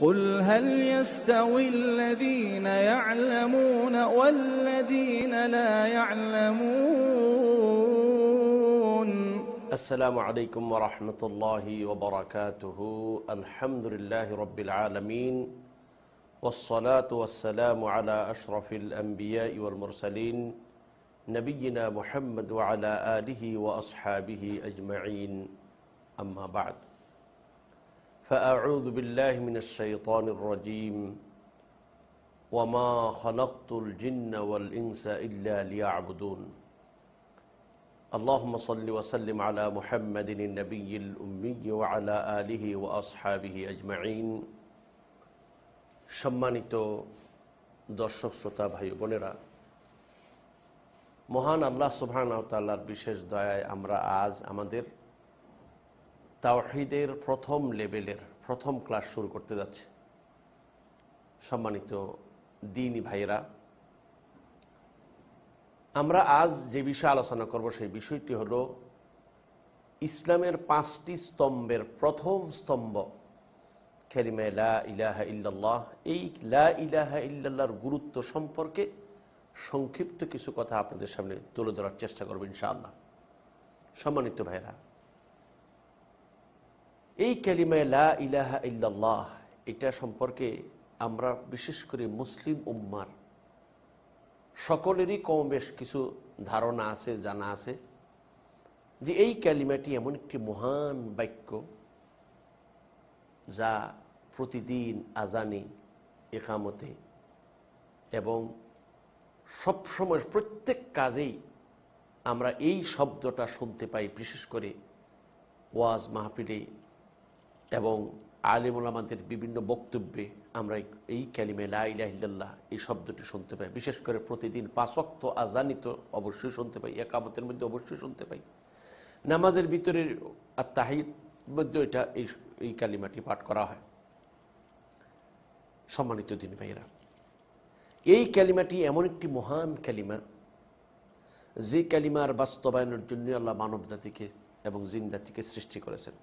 قل هل يستوي الذين يعلمون والذين لا يعلمون؟ السلام عليكم ورحمة الله وبركاته. الحمد لله رب العالمين والصلاة والسلام على أشرف الأنبياء والمرسلين نبينا محمد وعلى آله وأصحابه أجمعين. أما بعد فأعوذ بالله من الشيطان الرجيم وما خلقت الجن والإنس إلا ليعبدون اللهم صل وسلم على محمد النبي الأمي وعلى آله وأصحابه أجمعين সম্মানিত দর্শক শ্রোতা ভাই বোনেরা মহান আল্লাহ সুবহান তাল্লার বিশেষ দয়ায় আমরা আজ আমাদের তাওহিদের প্রথম লেভেলের, প্রথম ক্লাস শুরু করতে যাচ্ছে। সম্মানিত দিনী ভাইয়েরা, আমরা আজ যে বিষয়ে আলোচনা করব সেই বিষয়টি হল ইসলামের পাঁচটি স্তম্ভের প্রথম স্তম্ভ। খেলিমে লা ইলাহা ইল্লাল্লাহ, এই লা ইলাহা ইল্লাল্লাহর গুরুত্ব সম্পর্কে সংক্ষিপ্ত কিছু কথা আপনাদের সামনে তুলে ধরার চেষ্টা করব ইনশাআল্লাহ। সম্মানিত ভাইরা এই ক্যালিমায় লা ইলাহা ইল্লাল্লাহ, এটা সম্পর্কে আমরা বিশেষ করে মুসলিম উম্মার সকলেরই কম বেশ কিছু ধারণা আছে, জানা আছে যে এই ক্যালিমাটি এমন একটি মহান বাক্য যা প্রতিদিন আজানে, একামতে এবং সবসময় প্রত্যেক কাজেই আমরা এই শব্দটা শুনতে পাই, বিশেষ করে ওয়াজ মাহফিলে এবং আলিমুল আমাদের বিভিন্ন বক্তব্যে আমরা এই ক্যালিমে লাইলাহিল্লাহ এই শব্দটি শুনতে পাই। বিশেষ করে প্রতিদিন পাঁচক্ত আজানিত অবশ্যই শুনতে পাই। একামতের মধ্যে অবশ্যই শুনতে পাই। নামাজের ভিতরে আর তাহিদ মধ্যে এটা এই এই কালিমাটি পাঠ করা হয়। সম্মানিত দিন ভাইয়েরা, এই ক্যালিমাটি এমন একটি মহান ক্যালিমা, যে ক্যালিমার বাস্তবায়নের জন্য আল্লাহ মানব জাতিকে এবং জিন জাতিকে সৃষ্টি করেছেন।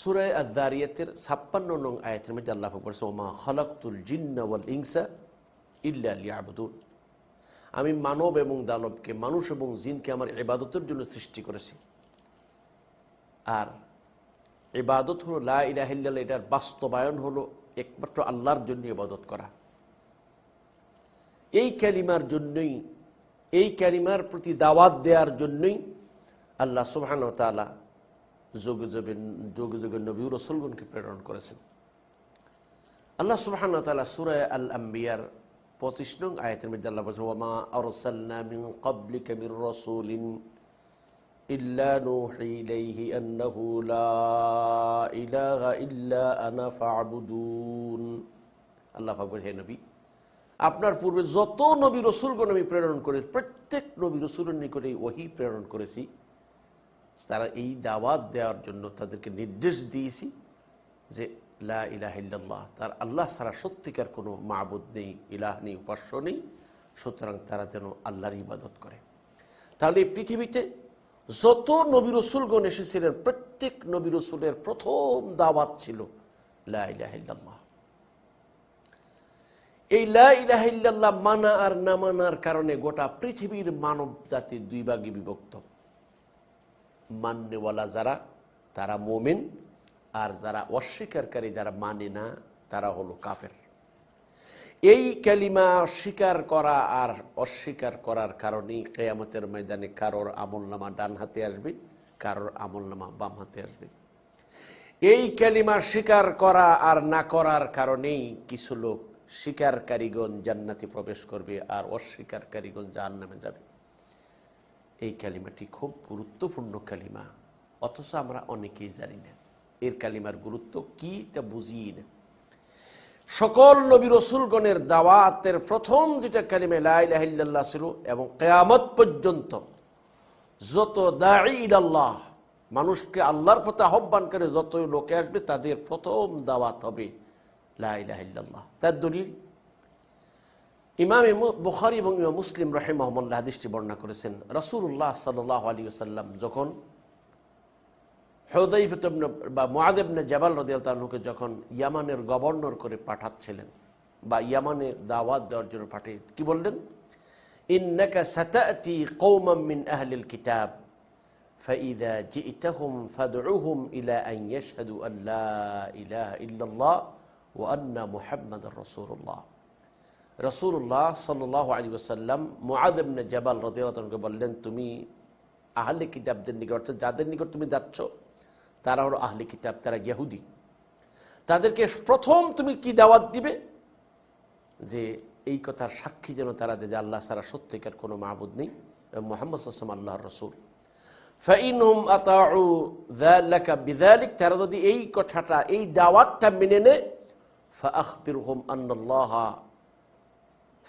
সুরায় আদারিয়াতের ছাপ্পান্ন নং আয়াতের মধ্যে আল্লাহ বলছে ওমা হলকতুল জিন্নাওয়াল ইংসা ইল্লা লিয়াবুদুন। আমি মানব এবং দানবকে, মানুষ এবং জিনকে আমার ইবাদতের জন্য সৃষ্টি করেছি। আর ইবাদত হলো লা ইলাহিল্লাহ এটার বাস্তবায়ন হলো একমাত্র আল্লাহর জন্য ইবাদত করা। এই ক্যালিমার জন্যই, এই ক্যালিমার প্রতি দাওয়াত দেওয়ার জন্যই আল্লাহ সুবহান তালা যোগে যোগে যোগে যোগে নবী রসুলগণকে প্রেরণ করেছেন। আল্লাহ সুবহান তালা সুরায় আল আম্বিয়ার পঁচিশ নং আয়াতের মধ্যে আল্লাহ বলছেন ওমা আরসালনা মিন ক্বাবলিকা মির রাসূলিন ইল্লা নূহি ইলাইহি আন্নাহু লা ইলাহা ইল্লা আনা ফা'বুদুন। আল্লাহ পাক হে নবী, আপনার পূর্বে যত নবী রসুলগণ আমি প্রেরণ করে, প্রত্যেক নবী রসুলের নিকটে ওহি প্রেরণ করেছি। তারা এই দাওয়াত দেওয়ার জন্য তাদেরকে নির্দেশ দিয়েছি যে লা ইলাহিল্লাহ তার আল্লাহ ছাড়া সত্যিকার কোনো মাবুদ নেই, ইলাহ নেই, উপাস্য নেই। সুতরাং তারা যেন আল্লাহর ইবাদত করে। তাহলে এই পৃথিবীতে যত নবী রসুলগণ এসেছিলেন, প্রত্যেক নবী রসুলের প্রথম দাওয়াত ছিল লা ইলাহিল্লাহ এই লা ইলাহিল্লাহ মানা আর না মানার কারণে গোটা পৃথিবীর মানব জাতি দুই ভাগে বিভক্ত। মান্যওয়ালা যারা তারা মোমেন আর যারা অস্বীকারী যারা মানে না তারা হলো কাফের এই ক্যালিমা স্বীকার করা আর অস্বীকার করার কারণেই কেয়ামতের ময়দানে কারোর আমলনামা ডান হাতে আসবে, কারোর আমলনামা বাম হাতে আসবে। এই ক্যালিমা স্বীকার করা আর না করার কারণেই কিছু লোক স্বীকারকারীগণ জান্নাতে প্রবেশ করবে আর অস্বীকারকারীগণ জাহান্নামে যাবে। এই কালিমাটি খুব গুরুত্বপূর্ণ কালিমা, অথচ আমরা অনেকেই জানি না। এর কালিমার গুরুত্ব কি তা বুঝিয়ে না। সকল নবী রসুলগণের দাওয়াতের প্রথম যেটা কালিমা লাইল্লাহ ছিল, এবং কেয়ামত পর্যন্ত যত আল্লাহ মানুষকে আল্লাহর পথে আহ্বান করে যতই লোকে আসবে, তাদের প্রথম দাওয়াত হবে লাইল্লাহ তার দলিল? ইমাম বুখারি এবং ইমাম মুসলিম রাহিম মোহাম্মদ হাদিসটি বর্ণনা করেছেন রসুল্লাহ সাল্লাহ আলী সাল্লাম যখন হৌদাইফত বা মোয়াদেবনে জাবাল রদিয়ালকে যখন ইয়ামানের গভর্নর করে পাঠাচ্ছিলেন বা ইয়ামানের দাওয়াত দেওয়ার জন্য পাঠিয়ে কি বললেন ইন্নাকা সাতাতি কৌমাম মিন আহলিল কিতাব فإذا جئتهم فادعوهم إلى أن يشهدوا أن لا إله إلا الله وأن محمد رسول الله রসুল্লাহ সাল্লাহ আলী ওসাল্লাম মোয়াদেবনে জাবাল রদিয়ালকে বললেন, তুমি আহলে কিতাবদের নিকট, অর্থাৎ যাদের নিকট তুমি যাচ্ছ, তারা হলো আহলে কিতাব, তারা ইহুদি। তাদেরকে প্রথম তুমি কি দাওয়াত দিবে? যে এই কথার সাক্ষী যেন তারা যে আল্লাহ সারা সত্যিকার কোনো মাহবুদ নেই মোহাম্মদ সাল্লাম আল্লাহর রসুল। ফাইনহুম আতাউ যালাকা বিযালিক, তারা যদি এই কথাটা, এই দাওয়াতটা মেনে নেয়, ফাআখবিরহুম আন্নাল্লাহ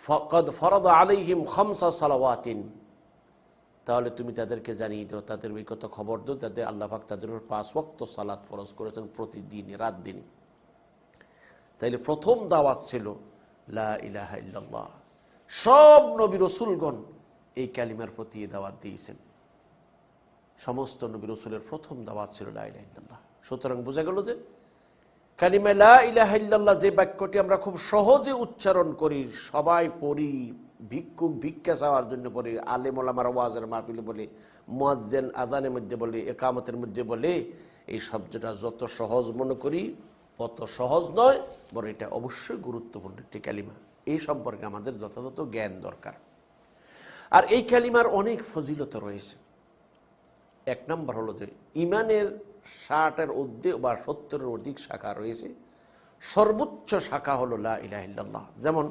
ফাকাদ ফরাদা আলাইহিম খামসা সালাওয়াতিন। তাহলে তুমি তাদেরকে জানিয়ে দাও, তাদের ওই কথা খবর দাও তাদের আল্লাহ পাক তাদের পাঁচ ওয়াক্ত সালাত ফরজ করেছেন প্রতিদিন, রাত দিন। তাইলে প্রথম দাওয়াত ছিল, লা ইলাহা ইল্লাল্লাহ। সব নবী রসুলগণ এই কালিমার প্রতি দাওয়াত দিয়েছেন। সমস্ত নবী রসুলের প্রথম দাওয়াত ছিল লা ইলাহা ইল্লাল্লাহ। সুতরাং বোঝা গেল যে কালিমা লা ইল্লাল্লাহ যে বাক্যটি আমরা খুব সহজে উচ্চারণ করি, সবাই পড়ি, ভিক্ষুক ভিক্ষা চাওয়ার জন্য বলি, আলেম ওলামার ওয়াজের মাহফিলে বলে, মুয়াজ্জেন আজানের মধ্যে বলে, একামতের মধ্যে বলে, এই শব্দটা যত সহজ মনে করি অত সহজ নয়, বরং এটা অবশ্যই গুরুত্বপূর্ণ একটি কালিমা। এই সম্পর্কে আমাদের যথাযথ জ্ঞান দরকার। আর এই কালিমার অনেক ফজিলত রয়েছে। এক নম্বর হলো যে, ইমানের ষাটের অর্ধে বা সত্তরের অধিক শাখা রয়েছে। সর্বোচ্চ শাখা হলো লা যেমন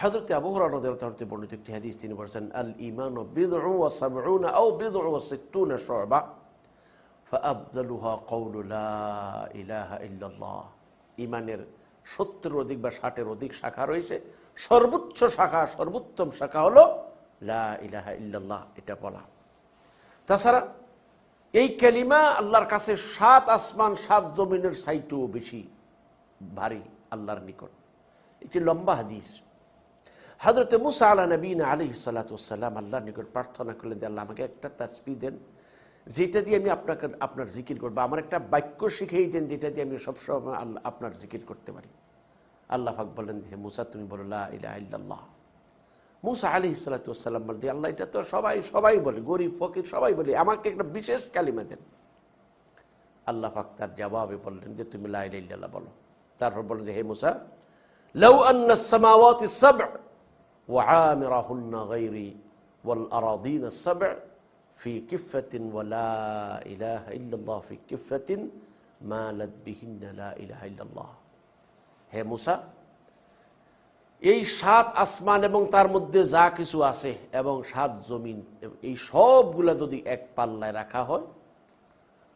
হযরত আবু হুরায়রা রাদিয়াল্লাহু তাআলা বর্ণিত একটি হাদিস, তিনি আল কাউলু লা ইলাহা ইমানের সত্তর অধিক বা ষাটের অধিক শাখা রয়েছে। সর্বোচ্চ শাখা, সর্বোত্তম শাখা হলো লা ইলাহা এটা বলা। তাছাড়া এই কালিমা আল্লাহর কাছে সাত আসমান, সাত জমিনের সাইটও বেশি ভারী, আল্লাহর নিকট। একটি লম্বা হাদিস। হজরত মুসা আলা নবীন আলী সালাতাম আল্লাহর নিকট প্রার্থনা করলেন যে আল্লাহ আমাকে একটা তাসবি দেন, যেটা দিয়ে আমি আপনাকে, আপনার জিকির করব। আমার একটা বাক্য শিখেই দেন, যেটা দিয়ে আমি সবসময় আল্লাহ আপনার জিকির করতে পারি। আল্লাহ ফাক বললেন হে মুসা, তুমি বলো ইল্লাল্লাহ। মুসা আলী সালাতাম বলতে আল্লাহ এটা তো সবাই সবাই বলে গরিব ফকির সবাই বলে আমাকে একটা বিশেষ কালিমা দেন আল্লাহ পাক তার জবাবে বললেন যে তুমি লা ইলাহা ইল্লাল্লাহ বলো তারপর বললেন যে হে মুসা লাউ আন্না সামাওয়াতি সাব' ওয়া আমিরাহুন্না গায়রি ওয়াল আরাদিন সাব' في كفة ولا إله إلا الله في كفة مالت بهن لا إله إلا الله হে মুসা এই সাত আসমান এবং তার মধ্যে যা কিছু আছে এবং সাত জমিন, এই সবগুলা যদি এক পাল্লায় রাখা হয়,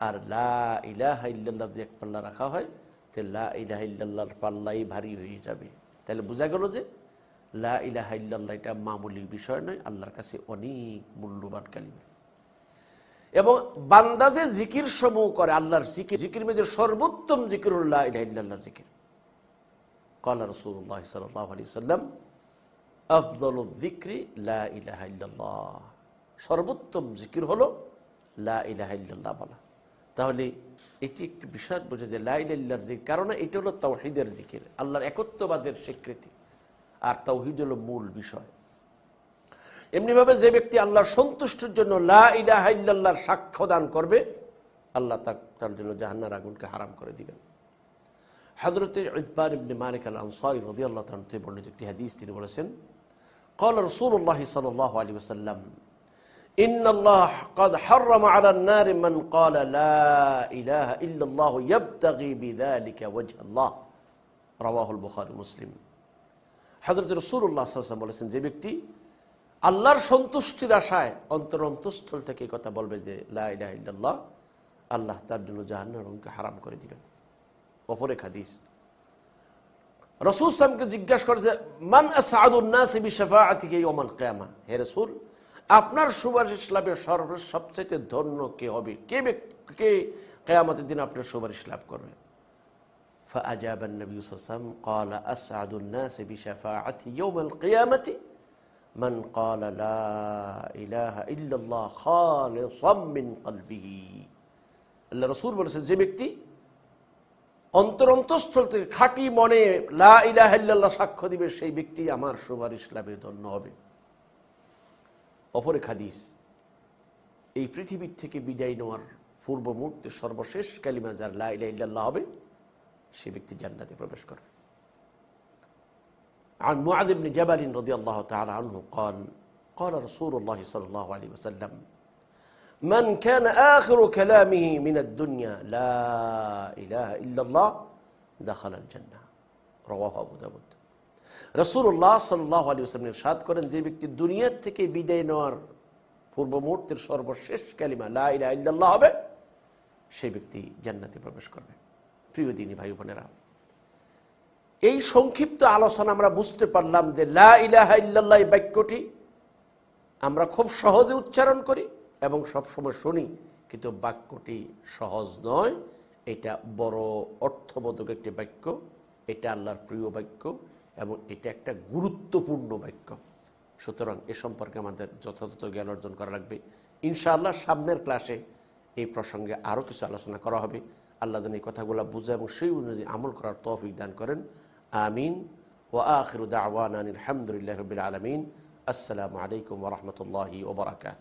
আর লা ইলাহা যদি এক পাল্লা রাখা হয় তাহলে লা ইলাহা পাল্লাই ভারী হয়ে যাবে। তাহলে বোঝা গেল যে লা ইলাহা এটা মামুলি বিষয় নয়, আল্লাহর কাছে অনেক মূল্যবান কালিমা। এবং বান্দা যে জিকির সমূহ করে, আল্লাহর জিকির জিকির মধ্যে সর্বোত্তম জিকির হল লা জিকির। কলা রসুল্লাহ সাল্লাহ আলী সাল্লাম আফদল জিক্রি লা ইলাহাল্লাহ সর্বোত্তম জিকির হলো লা ইলাহাল্লাহ বলা। তাহলে এটি একটি বিষয় বোঝে যে লাইল্লাহর জিকির কারণ এটা হলো তাওহিদের জিকির, আল্লাহর একত্ববাদের স্বীকৃতি। আর তাওহিদ হলো মূল বিষয়। এমনিভাবে যে ব্যক্তি আল্লাহর সন্তুষ্টির জন্য লা ইলাহাল্লাহর সাক্ষ্য দান করবে, আল্লাহ তার জন্য জাহান্নার আগুনকে হারাম করে দিবেন। হজরতের ইকবার ইবনে মালিক আল আনসারি রদি আল্লাহ তালতে বর্ণিত একটি হাদিস তিনি বলেছেন قال رسول الله صلى الله عليه وسلم إن الله قد حرم على النار من قال لا إله إلا الله يبتغي بذلك وجه الله رواه البخاري مسلم হজরত রসুল্লাহ সাল্লাম বলেছেন যে ব্যক্তি আল্লাহর সন্তুষ্টির আশায় অন্তর অন্তঃস্থল থেকে এই কথা বলবে যে লা ইলাহা ইল্লাল্লাহ আল্লাহ তার জন্য জাহান্নারকে হারাম করে দিবেন অপরে হাদিস রসুল সামকে জিজ্ঞাসা করে যে মান আসাদুন্নাস বিশাফাআতিহি ইয়াউমাল কিয়ামা হে রাসূল আপনার সুপারিশ লাভের সর্ব সবচেয়ে ধন্য কে হবে কে ব্যক্তি- কে কিয়ামতের দিন আপনার সুপারিশ লাভ করবে فأجاب النبي صلى الله عليه وسلم قال أسعد الناس بشفاعتي يوم القيامة من قال لا إله إلا الله خالصا من قلبه আল্লাহ রসুল বলেছেন যে ব্যক্তি অন্তর অন্তঃস্থল থেকে খাঁটি মনে লা ইলাহা ইল্লাল্লাহ সাক্ষ্য দিবে সেই ব্যক্তি আমার সুপারিশ লাভে ধন্য হবে অপরে হাদিস এই পৃথিবীর থেকে বিদায় নেওয়ার পূর্ব মুহূর্তে সর্বশেষ কালিমা যার লা ইলাহা ইল্লাল্লাহ হবে সে ব্যক্তি জান্নাতে প্রবেশ করবে عن معاذ بن جبل رضي الله تعالى عنه قال قال رسول الله صلى الله عليه وسلم من كان آخر كلامه من الدنيا لا إله إلا الله دخل الجنة رواه أبو داود রসুল্লাহ সাল্লাহ আলী ওসলাম সাদ করেন যে ব্যক্তি দুনিয়ার থেকে বিদায় নেওয়ার পূর্ব মুহূর্তের সর্বশেষ কালিমা লা ইলাহা ইল্লাল্লাহ হবে সেই ব্যক্তি জান্নাতে প্রবেশ করবে প্রিয় দিনী ভাই বোনেরা এই সংক্ষিপ্ত আলোচনা আমরা বুঝতে পারলাম যে লা ইলাহা ইল্লাল্লাহ এই বাক্যটি আমরা খুব সহজে উচ্চারণ করি এবং সবসময় শুনি, কিন্তু বাক্যটি সহজ নয়। এটা বড় অর্থবোধক একটি বাক্য। এটা আল্লাহর প্রিয় বাক্য এবং এটা একটা গুরুত্বপূর্ণ বাক্য। সুতরাং এ সম্পর্কে আমাদের যথাযথ জ্ঞান অর্জন করা লাগবে। ইনশাআল্লাহ সামনের ক্লাসে এই প্রসঙ্গে আরও কিছু আলোচনা করা হবে। আল্লাহ যেন এই কথাগুলো বুঝে এবং সেই অনুযায়ী আমল করার তৌফিক দান করেন। আমিন। ও আখির দাওয়ান আলহামদুলিল্লাহ রবিল আলমিন। আসসালামু আলাইকুম ওরহমতুল্লাহি ওবরাকাত